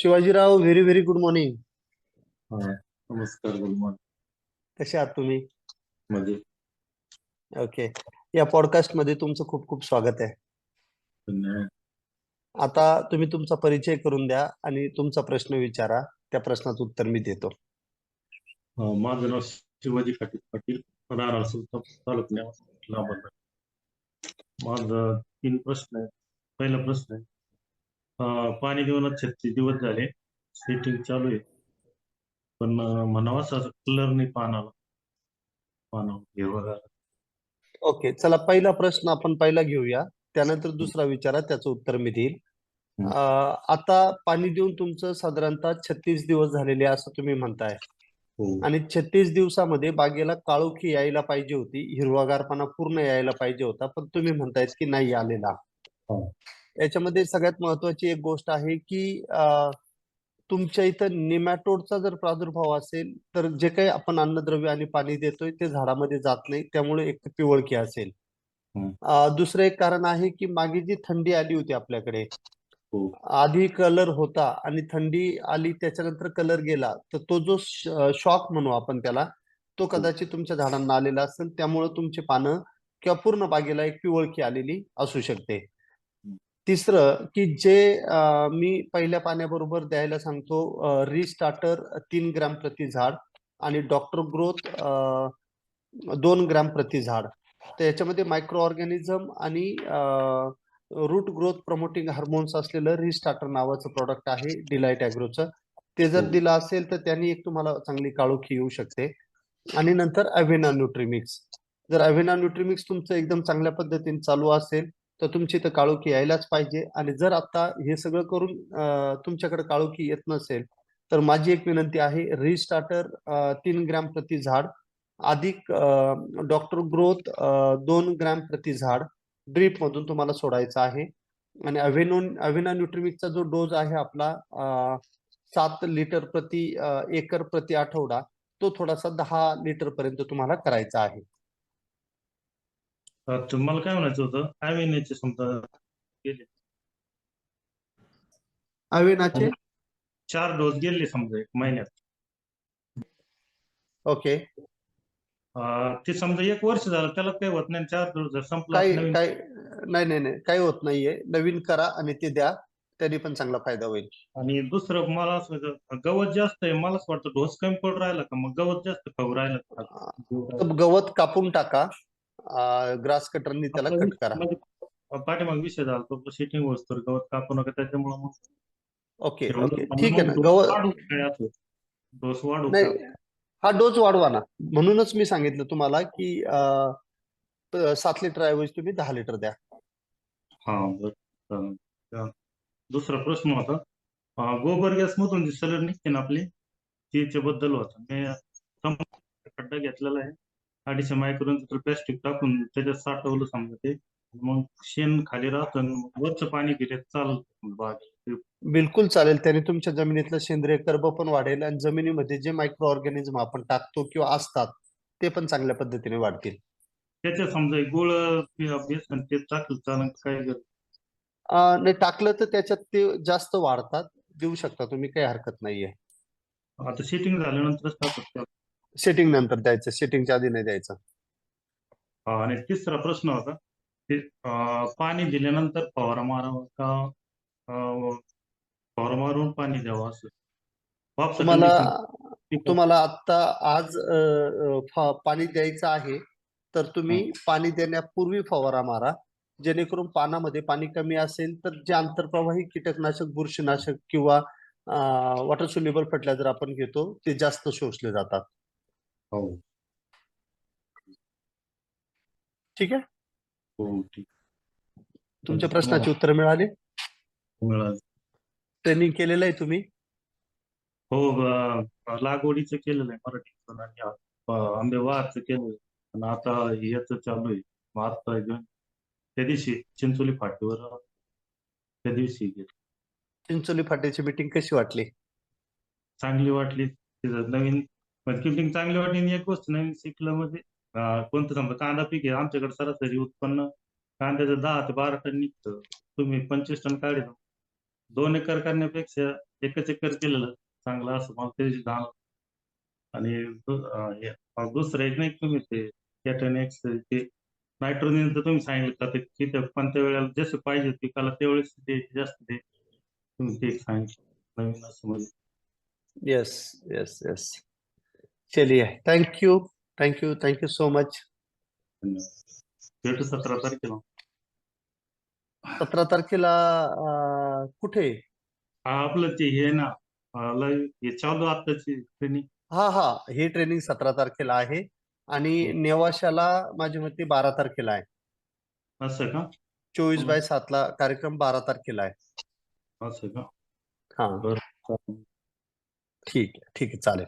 Shivajirao very very good morning नमस्कार good morning कसे आहात तुम्ही? म्हणजे ओके या पॉडकास्टमध्ये तुमचं खूप खूप स्वागत आहे. आता तुम्ही तुमचा परिचय करून द्या आणि तुमचा प्रश्न विचारा. त्या प्रश्नाचं उत्तर मी देतो. माझं नाव शिवाजी पाटील पाटील राहणार सुलतान तालुका लांबरला माझं तीन प्रश्न आहेत. पहिला प्रश्न आहे पाणी देऊन छत्तीस दिवस झाले. सेटिंग चालू आहे. पण म्हणावं असं कलर नाही पानाला. पानावर हिरवगार ओके चला पहिला प्रश्न आपण पहिला घेऊया. त्यानंतर दुसरा विचारा त्याचं उत्तर मी देईल. अं, आता पाणी देऊन तुमचं साधारणतः छत्तीस दिवस झालेले आहे असं तुम्ही म्हणताय. हो. आणि छत्तीस दिवसामध्ये बागेला काळोखी यायला पाहिजे होती. हिरवागारपणा पूर्ण यायला पाहिजे होता. पण तुम्ही म्हणतायत की नाही आलेला. याच्यामध्ये सगळ्यात महत्वाची एक गोष्ट आहे की अं, तुमच्या इथं नेमॅटोडचा जर प्रादुर्भाव असेल तर जे काही आपण अन्नद्रव्य आणि पाणी देतोय ते झाडामध्ये जात नाही त्यामुळे एक पिवळकी असेल. हं. दुसरं एक कारण आहे की मागे जी थंडी आली होती आपल्याकडे हो. आधी कलर होता आणि थंडी आली त्याच्यानंतर कलर गेला तर तो जो शॉक म्हणू आपण त्याला तो कदाचित तुमच्या झाडांना आलेला असेल त्यामुळे तुमची पानं किंवा पूर्ण बागेला एक पिवळकी आलेली असू शकते. तिसरं की जे मी पहिल्या पाण्याबरोबर द्यायला सांगतो रिस्टार्टर तीन ग्रॅम प्रति झाड आणि डॉक्टर ग्रोथ दोन ग्रॅम प्रति झाड. तर याच्यामध्ये मायक्रो ऑर्गॅनिझम आणि रूट ग्रोथ प्रमोटिंग हार्मोन्स असलेलं रिस्टार्टर नावाचं प्रॉडक्ट आहे डिलाइट ॲग्रोचं ते जर हो. दिलं असेल तर त्यांनी एक तुम्हाला चांगली काळोखी येऊ शकते. आणि नंतर अव्हेना न्यूट्रीमिक्स जर अव्हेना न्यूट्रीमिक्स तुमचं एकदम चांगल्या पद्धतीने चालू असेल तर तुमची इथं काळोखी यायलाच पाहिजे. आणि जर आता हे सगळं करून तुमच्याकडे काळोखी येत नसेल तर माझी एक विनंती आहे रिस्टार्टर तीन ग्रॅम प्रति झाड अधिक डॉक्टर ग्रोथ दोन ग्रॅम प्रति झाड ड्रीप मधून तुम्हाला सोडायचा आहे. आणि अव्हेनो अव्हेना न्यूट्रिमिकचा जो डोज आहे आपला सात लिटर प्रति एकर प्रति आठवडा तो थोडासा दहा लिटर पर्यंत तुम्हाला करायचा आहे. तुम्हाला काय म्हणायचं होतं? काय महिन्याचे समजा गेले. अव्हेनाचे चार डोस गेले समजा एक महिन्यात. ओके. ते समजा एक वर्ष झालं त्याला काही होत नाही चार डोस जर संपला काही नाही नाही नाही काही होत नाहीये. नवीन करा आणि ते द्या त्यांनी पण चांगला फायदा होईल. आणि दुसरं मला असं गवत जास्त आहे मला असं वाटतं डोस कमी पडून राहिला का? मग गवत जास्त खाऊ राहिलं गवत कापून टाका. ग्रास कटरनी त्याला कट करा म्हणजे पाठीमाग विषय झाला तो सेटिंग होतो तर गवत कापू नका त्याच्यामुळे मग ओके. ओके ठीक आहे ना गवत? डोस का? हा डोस वाढवा ना म्हणूनच मी सांगितलं तुम्हाला की सात लिटर ऐवजी तुम्ही दहा लिटर द्या हा. दुसरा प्रश्न होता गोबर गॅस मधून जी सलर निघते ना आपली त्याच्याबद्दल होता मी खड्डा घेतलेला आहे अडीचशे मायक्रोन प्लॅस्टिक टाकून त्याच्यात साठवलं समजा ते. मग शेण खाली राहतं वरचं पाणी गेले चालत बाग. बिलकुल चालेल. त्याने तुमच्या जमिनीतलं सेंद्रिय कर्ब पण वाढेल आणि जमिनीमध्ये जे मायक्रो ऑर्गॅनिझम आपण टाकतो किंवा असतात ते पण चांगल्या पद्धतीने वाढतील. त्याच्यात समजा गुळ बेसन ते टाकलं चालेल काय गरज? नाही टाकलं तर त्याच्यात ते जास्त वाढतात. देऊ शकता तुम्ही काही हरकत नाहीये. आता सेटिंग झाल्यानंतरच टाकत. सेटिंग नंतर द्यायचं सेटिंगच्या आधी नाही द्यायचं. आणि तिसरा प्रश्न होता पाणी दिल्यानंतर फवारा मारावा का? अं, फवारा मारून पाणी द्यावं असं? वापसा तुम्हाला. तुम्हाला आता आज अ, अ, फ- पाणी द्यायचं आहे तर तुम्ही पाणी देण्यापूर्वी फवारा मारा. जेणेकरून पानामध्ये पाणी कमी असेल तर जे आंतरप्रवाही कीटकनाशक बुरशीनाशक किंवा वॉटर सोल्युबल फर्टिलायझर आपण घेतो ते जास्त शोषले जातात. हो. ठीक आहे. हो ठीक. तुमच्या प्रश्नाची उत्तर मिळाली? मिळालं. ट्रेनिंग केलेलं आहे तुम्ही? हो अं, लागवडीचं केलेलं आहे मराठी आणि केलंय आणि आता याचं चालू आहे. मग आता त्या दिवशी चिंचोली फाटीवर त्या दिवशी गेलो. चिंचोली फाट्याची मीटिंग कशी वाटली? चांगली वाटली. तिथं नवीन म्हणजे किपिंग चांगली वाटली एक गोष्ट नवीन शिकलं म्हणजे कोणतं समजा कांदा पीक आहे आमच्याकडे सरासरी उत्पन्न कांद्याचं दहा ते बारा टन निघतं. तुम्ही पंचवीस टन काढे दोन एकर करण्यापेक्षा एकच एकर केलेलं चांगलं असं मला त्याची जाण आणि दुसरं एक नाही तुम्ही ते कॅटनेक्स ते नायट्रोजन तर तुम्ही सांगितलं का ते किती कोणत्या वेळेला जसं पाहिजे पिकाला त्यावेळेस ते जास्त ते तुम्ही ते सांगितलं. नवीन असं म्हणजे. येस येस येस चलिए। Thank you thank you thank you so much भेटू सतरा तारखेला. सतरा तारखेला अं, कुठे? हा आपलं ते हे ना अं, live हे चालू आत्ताची ट्रेनिंग हा हा. हे ट्रेनिंग सतरा तारखेला आहे आणि नेवाशाला माझ्या मते बारा तारखेला आहे. असं का? चोवीस हम्म. बाय सातला कार्यक्रम बारा तारखेला आहे. असं का? हा. बरं. ठीक आहे. ठीक आहे. चालेल.